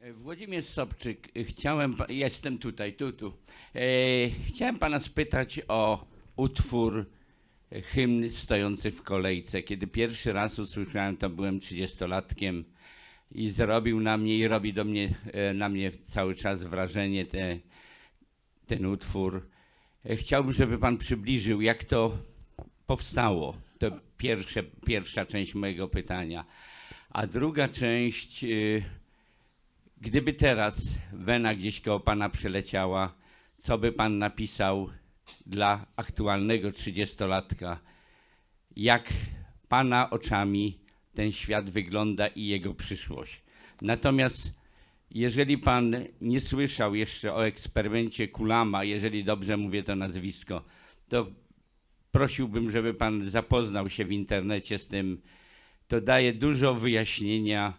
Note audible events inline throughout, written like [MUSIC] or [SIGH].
E, Włodzimierz Sobczyk, e, chciałem, jestem tutaj, tu, tu. E, chciałem pana spytać o utwór hymn stojący w kolejce. Kiedy pierwszy raz usłyszałem, to byłem trzydziestolatkiem i zrobił na mnie i robi do mnie, na mnie cały czas wrażenie te, ten utwór. Chciałbym, żeby pan przybliżył, jak to powstało. To pierwsze, pierwsza część mojego pytania. A druga część, gdyby teraz wena gdzieś koło pana przeleciała, co by pan napisał dla aktualnego trzydziestolatka? Jak pana oczami ten świat wygląda i jego przyszłość? Natomiast jeżeli pan nie słyszał jeszcze o eksperymencie Kulama, jeżeli dobrze mówię to nazwisko, to prosiłbym, żeby pan zapoznał się w internecie z tym. To daje dużo wyjaśnienia,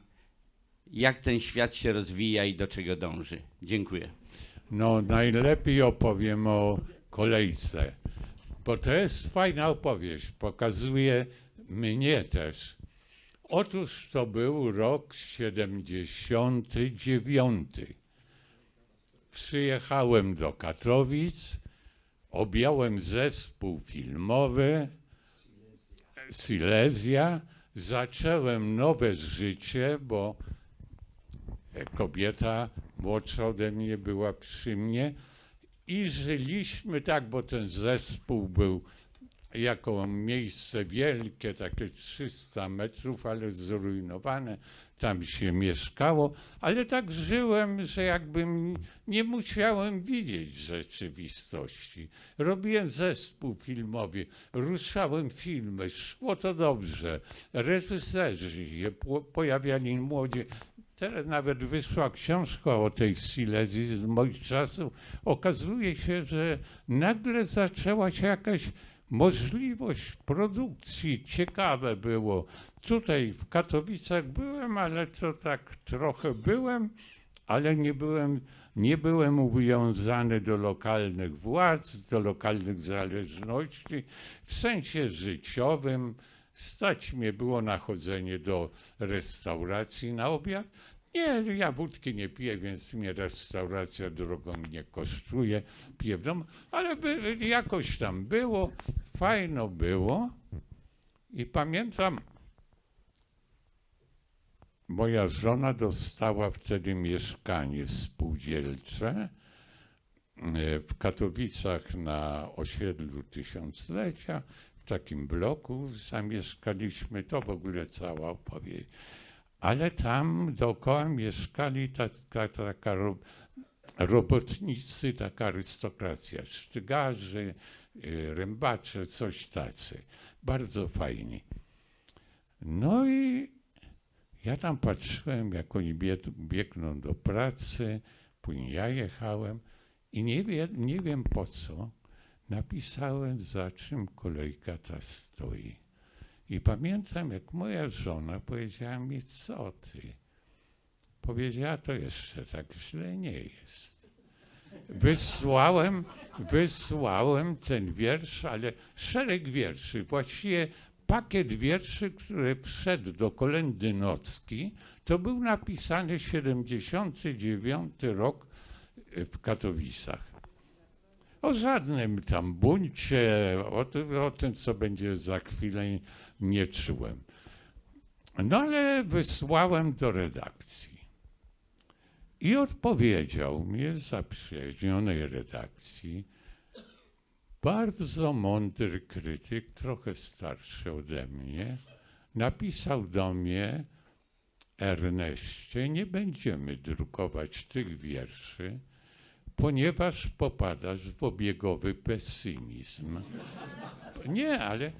jak ten świat się rozwija i do czego dąży. Dziękuję. No, najlepiej opowiem o kolejce, bo to jest fajna opowieść. Pokazuje mnie też. Otóż to był rok 79. Przyjechałem do Katowic, objąłem zespół filmowy Silesia, zacząłem nowe życie, bo kobieta młodsza ode mnie była przy mnie i żyliśmy tak, bo ten zespół był jako miejsce wielkie, takie 300 metrów, ale zrujnowane. Tam się mieszkało, ale tak żyłem, że jakbym nie musiałem widzieć rzeczywistości. Robiłem zespół filmowy, ruszałem filmy, szło to dobrze. Reżyserzy się po- pojawiali młodzi. Teraz nawet wyszła książka o tej Silesii z moich czasów. Okazuje się, że nagle zaczęła się jakaś możliwość produkcji. Ciekawe było. Tutaj w Katowicach byłem, ale to tak trochę byłem, ale nie byłem, nie byłem uwiązany do lokalnych władz, do lokalnych zależności. W sensie życiowym stać mnie było na chodzenie do restauracji na obiad. Nie, ja wódki nie piję, więc mnie restauracja drogą nie kosztuje. Piję w domu, ale by, jakoś tam było, fajno było. I pamiętam, moja żona dostała wtedy mieszkanie spółdzielcze e, w Katowicach na osiedlu tysiąclecia. Takim bloku zamieszkaliśmy, to w ogóle cała opowieść. Ale tam dookoła mieszkali taka, taka ro, robotnicy, taka arystokracja, sztygarze, y, rębacze, coś tacy. Bardzo fajni. No i ja tam patrzyłem, jak oni biegną do pracy, później ja jechałem i nie, wie, nie wiem po co napisałem, za czym kolejka ta stoi. I pamiętam, jak moja żona powiedziała mi, co ty? Powiedziała, to jeszcze tak źle nie jest. Wysłałem, wysłałem ten wiersz, ale szereg wierszy, właściwie pakiet wierszy, który wszedł do Kolendy Nocki, to był napisany 79 rok w Katowicach. O żadnym tam buncie, o, tym- o tym, co będzie za chwilę, nie czułem. No ale wysłałem do redakcji. I odpowiedział mi z zaprzyjaźnionej redakcji bardzo mądry krytyk, trochę starszy ode mnie, napisał do mnie, Erneście, nie będziemy drukować tych wierszy, ponieważ popadasz w obiegowy pesymizm. Nie, ale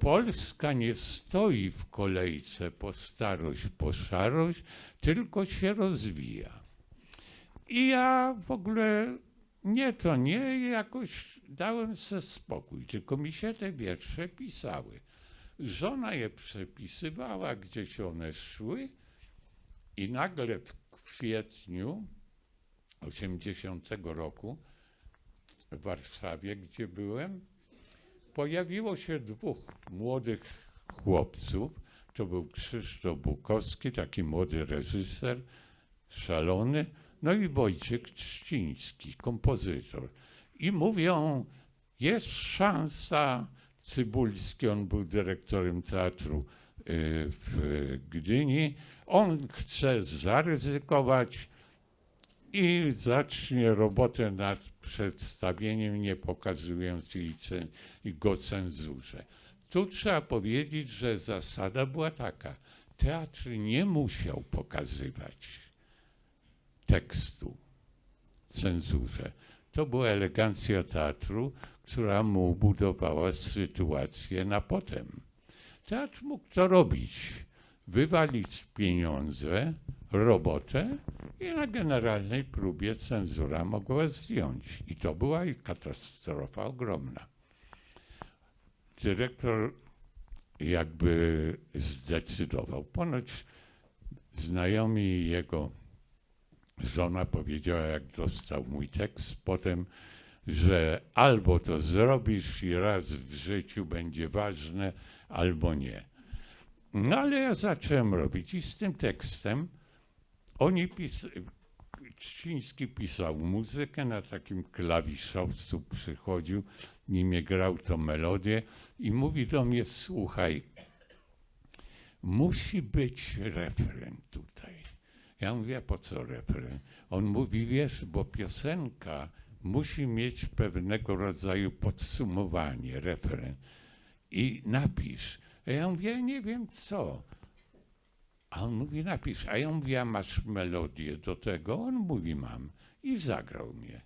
Polska nie stoi w kolejce po starość, po szarość, tylko się rozwija. I ja w ogóle nie to nie, jakoś dałem sobie spokój, tylko mi się te wiersze pisały. Żona je przepisywała, gdzieś one szły i nagle w kwietniu 80 roku w Warszawie, gdzie byłem, pojawiło się dwóch młodych chłopców. To był Krzysztof Bukowski, taki młody reżyser, szalony, no i Wojciech Trzciński, kompozytor. I mówią, jest szansa, Cybulski, on był dyrektorem teatru y, w Gdyni, on chce zaryzykować i zacznie robotę nad przedstawieniem, nie pokazując go cenzurze. Tu trzeba powiedzieć, że zasada była taka. Teatr nie musiał pokazywać tekstu cenzurze. To była elegancja teatru, która mu budowała sytuację na potem. Teatr mógł to robić. Wywalić pieniądze, robotę i na generalnej próbie cenzura mogła zdjąć. I to była katastrofa ogromna. Dyrektor jakby zdecydował. Ponoć znajomi jego żona powiedziała, jak dostał mój tekst potem, że albo to zrobisz i raz w życiu będzie ważne, albo nie. No ale ja zacząłem robić i z tym tekstem oni pis... Trzciński pisał muzykę na takim klawiszowcu, przychodził, nim grał tą melodię i mówi do mnie, słuchaj, musi być refren tutaj. Ja mówię, po co refren? On mówi, wiesz, bo piosenka musi mieć pewnego rodzaju podsumowanie, refren. I napisz. Ja mówię, nie wiem co. A on mówi, napisz. A ja mówię, a masz melodię do tego? On mówi, mam. I zagrał mnie.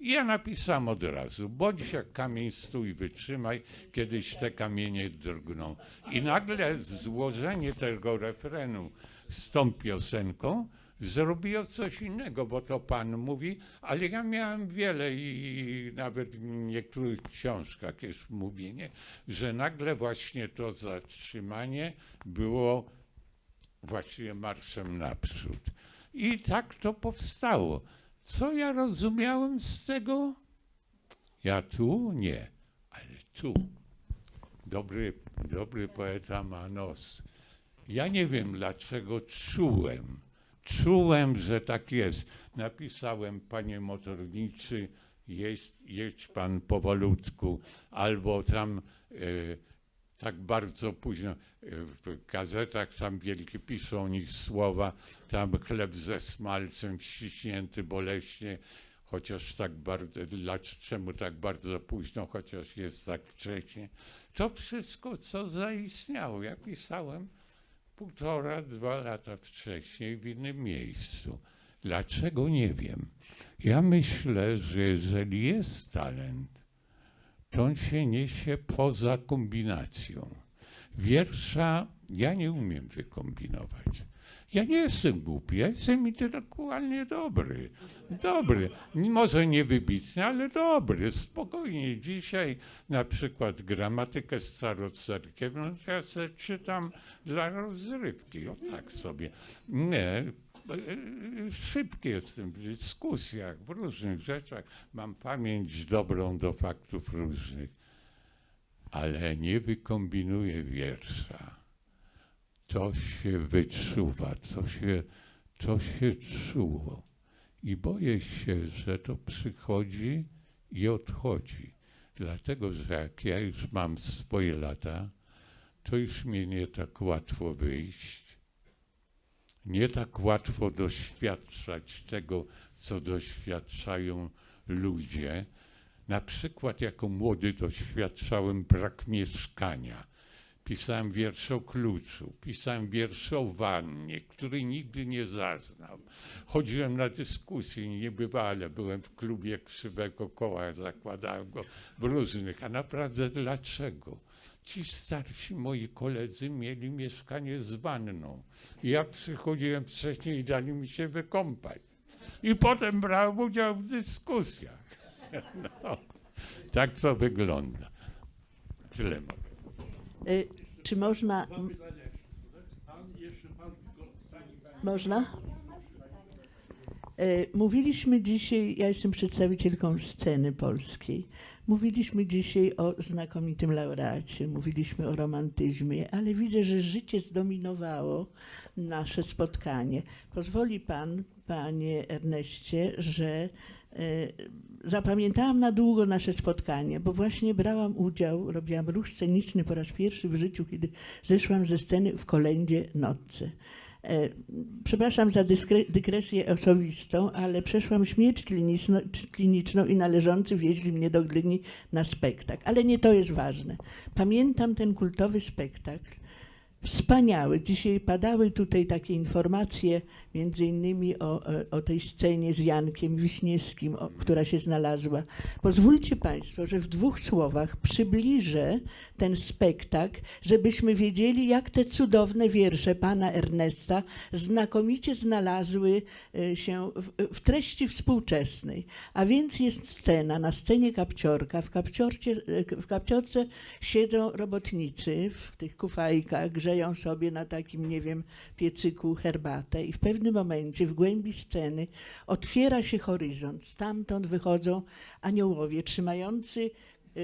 I ja napisałem od razu, bądź jak kamień stój, wytrzymaj, kiedyś te kamienie drgną. I nagle złożenie tego refrenu z tą piosenką zrobiło coś innego, bo to pan mówi, ale ja miałem wiele i nawet w niektórych książkach jest mówienie, że nagle właśnie to zatrzymanie było właściwie marszem naprzód. I tak to powstało. Co ja rozumiałem z tego? Ja tu? Nie, ale tu. Dobry, dobry poeta ma nos. Ja nie wiem, dlaczego czułem. Czułem, że tak jest. Napisałem, panie motorniczy, jedź, jedź pan powolutku, albo tam e, tak bardzo późno e, w gazetach tam wielkie piszą o nich słowa, tam chleb ze smalcem ściśnięty boleśnie, chociaż tak bardzo, dlaczego tak bardzo późno, chociaż jest tak wcześnie. To wszystko, co zaistniało. Ja pisałem półtora, dwa lata wcześniej w innym miejscu. Dlaczego nie wiem. Ja myślę, że jeżeli jest talent, to on się niesie poza kombinacją. Wiersza ja nie umiem wykombinować. Ja nie jestem głupi, ja jestem intelektualnie dobry. Dobry. Może nie wybitny, ale dobry. Spokojnie. Dzisiaj na przykład gramatykę starocerkiewną to ja czytam dla rozrywki. O tak sobie. Nie. E, Szybki jestem w dyskusjach, w różnych rzeczach. Mam pamięć dobrą do faktów różnych, ale nie wykombinuję wiersza. To się wyczuwa, to się, to się czuło. I boję się, że to przychodzi i odchodzi. Dlatego, że jak ja już mam swoje lata, to już mnie nie tak łatwo wyjść. Nie tak łatwo doświadczać tego, co doświadczają ludzie. Na przykład, jako młody doświadczałem brak mieszkania. Pisałem wiersz o kluczu, pisałem wiersz o wannie, który nigdy nie zaznał. Chodziłem na dyskusje niebywale, byłem w klubie Krzywego Koła, zakładałem go w różnych. A naprawdę dlaczego? Ci starsi moi koledzy mieli mieszkanie z wanną. I ja przychodziłem wcześniej i dali mi się wykąpać. I potem brałem udział w dyskusjach. [LAUGHS] No, tak to wygląda. Tyle mogę. Y, Czy można. Można? Y, Mówiliśmy dzisiaj, ja jestem przedstawicielką sceny polskiej. Mówiliśmy dzisiaj o znakomitym laureacie, mówiliśmy o romantyzmie, ale widzę, że życie zdominowało nasze spotkanie. Pozwoli pan, panie Erneście, że e, zapamiętałam na długo nasze spotkanie, bo właśnie brałam udział, robiłam ruch sceniczny po raz pierwszy w życiu, kiedy zeszłam ze sceny w kolędzie Nocce. E, Przepraszam za dygresję osobistą, ale przeszłam śmierć kliniczną i należący wieźli mnie do Gdyni na spektakl. Ale nie to jest ważne. Pamiętam ten kultowy spektakl. Wspaniały. Dzisiaj padały tutaj takie informacje, między innymi o, o- o tej scenie z Jankiem Wiśniewskim, o, która się znalazła. Pozwólcie Państwo, że w dwóch słowach przybliżę ten spektakl, żebyśmy wiedzieli, jak te cudowne wiersze pana Ernesta znakomicie znalazły e, się w, w treści współczesnej. A więc jest scena, na scenie kapciorka, w, kapciorcie, w kapciorce siedzą robotnicy w tych kufajkach, grzeją sobie na takim, nie wiem, piecyku herbatę i w pewnym momencie w głębi sceny otwiera się horyzont. Stamtąd wychodzą aniołowie trzymający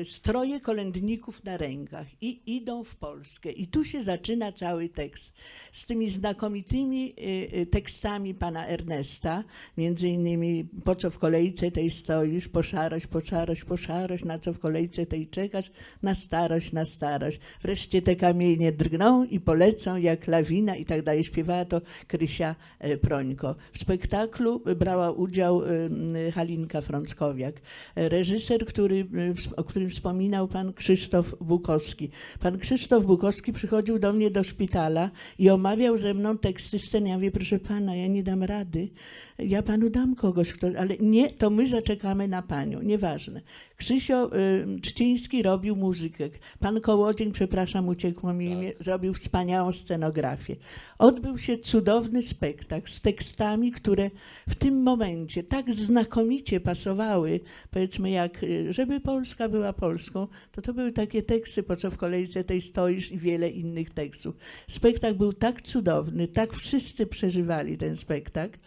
stroje kolędników na rękach i idą w Polskę. I tu się zaczyna cały tekst z tymi znakomitymi y, y, tekstami pana Ernesta, między innymi po co w kolejce tej stoisz, po szarość, po szarość, po szarość, na co w kolejce tej czekasz, na starość, na starość. Wreszcie te kamienie drgną i polecą jak lawina i tak dalej. Śpiewała to Krysia Prońko. W spektaklu brała udział y, y, Halinka Frąckowiak. Reżyser, który, y, o którym wspominał pan Krzysztof Bukowski. Pan Krzysztof Bukowski przychodził do mnie do szpitala i omawiał ze mną teksty sceny. Ja mówię, proszę pana, ja nie dam rady. Ja panu dam kogoś, kto, ale nie, to my zaczekamy na panią. Nieważne. Krzysio y, Czciński robił muzykę. Pan Kołodzień, przepraszam, uciekło mi imię, zrobił wspaniałą scenografię. Odbył się cudowny spektakl z tekstami, które w tym momencie tak znakomicie pasowały, powiedzmy jak, y, żeby Polska była Polską, to to były takie teksty, po co w kolejce tej stoisz i wiele innych tekstów. Spektakl był tak cudowny, tak wszyscy przeżywali ten spektakl.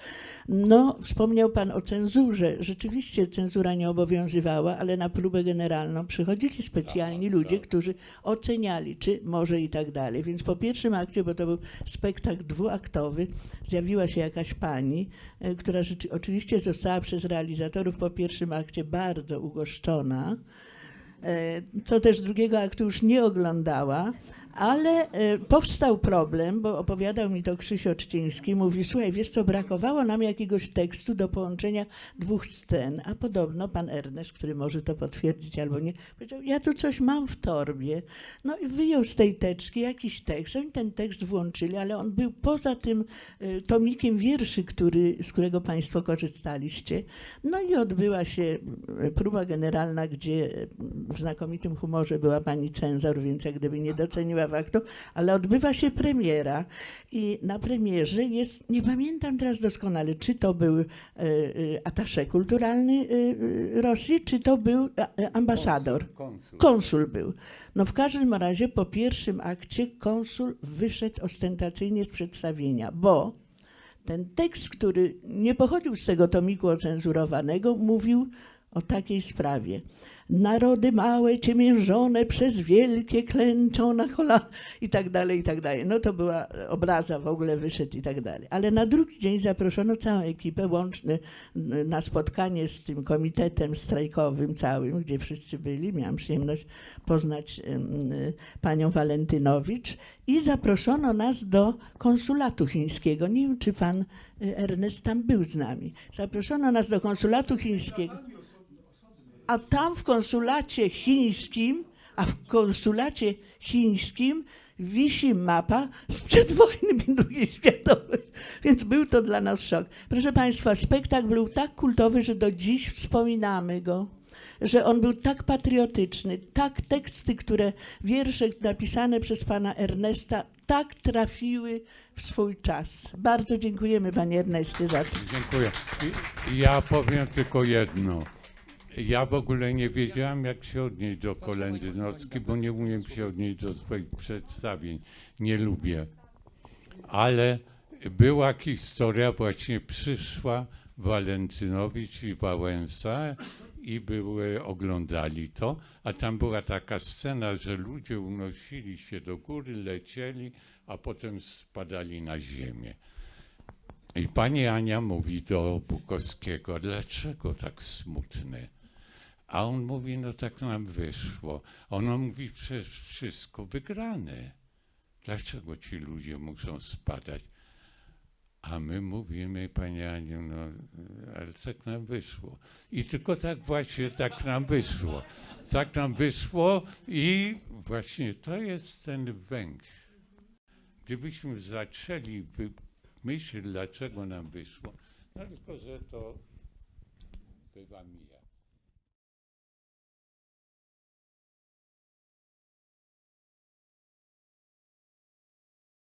No, wspomniał Pan o cenzurze. Rzeczywiście cenzura nie obowiązywała, ale na próbę generalną przychodzili specjalni ludzie, którzy oceniali, czy może i tak dalej. Więc po pierwszym akcie, bo to był spektakl dwuaktowy, zjawiła się jakaś pani, e, która rzeczy, oczywiście została przez realizatorów po pierwszym akcie bardzo ugoszczona, co też drugiego aktu już nie oglądała, ale e, powstał problem, bo opowiadał mi to Krzysio Czciński, mówi, słuchaj, wiesz co, brakowało nam jakiegoś tekstu do połączenia dwóch scen, a podobno pan Ernest, który może to potwierdzić albo nie, powiedział, ja tu coś mam w torbie. No i wyjął z tej teczki jakiś tekst, oni ten tekst włączyli, ale on był poza tym e, tomikiem wierszy, który, z którego państwo korzystaliście. No i odbyła się e, próba generalna, gdzie w znakomitym humorze była pani cenzor, więc jak gdyby nie doceniła faktu, ale odbywa się premiera i na premierze jest, nie pamiętam teraz doskonale, czy to był e, e, atasze kulturalny e, Rosji, czy to był ambasador. Konsul. Konsul był. No w każdym razie po pierwszym akcie konsul wyszedł ostentacyjnie z przedstawienia, bo ten tekst, który nie pochodził z tego tomiku ocenzurowanego, mówił o takiej sprawie. Narody małe, ciemiężone przez wielkie klęczą na kola i tak dalej, i tak dalej. No to była obraza w ogóle wyszedł i tak dalej. Ale na drugi dzień zaproszono całą ekipę łączny na spotkanie z tym komitetem strajkowym całym, gdzie wszyscy byli. Miałam przyjemność poznać panią Walentynowicz i zaproszono nas do konsulatu chińskiego. Nie wiem, czy pan y, Ernest tam był z nami. Zaproszono nas do konsulatu chińskiego. A tam w konsulacie chińskim, a w konsulacie chińskim wisi mapa sprzed [LAUGHS] wojny II światowej. Więc był to dla nas szok. Proszę Państwa, spektakl był tak kultowy, że do dziś wspominamy go. Że on był tak patriotyczny, tak teksty, które wiersze napisane przez pana Ernesta tak trafiły w swój czas. Bardzo dziękujemy panie Erneście za to. Dziękuję. Ja powiem tylko jedno. Ja w ogóle nie wiedziałam, jak się odnieść do kolendy nocki, bo nie umiem się odnieść do swoich przedstawień. Nie lubię. Ale była historia, właśnie przyszła Walentynowicz i Wałęsa i były, oglądali to, a tam była taka scena, że ludzie unosili się do góry, lecieli, a potem spadali na ziemię. I pani Ania mówi do Bukowskiego, dlaczego tak smutne? A on mówi, no tak nam wyszło. Ona mówi, przecież wszystko wygrane. Dlaczego ci ludzie muszą spadać? A my mówimy, Pani Aniu, no ale tak nam wyszło. I tylko tak właśnie, tak nam wyszło. Tak nam wyszło i właśnie to jest ten węg. Gdybyśmy zaczęli myśleć, dlaczego nam wyszło, no tylko, że to bywa mija.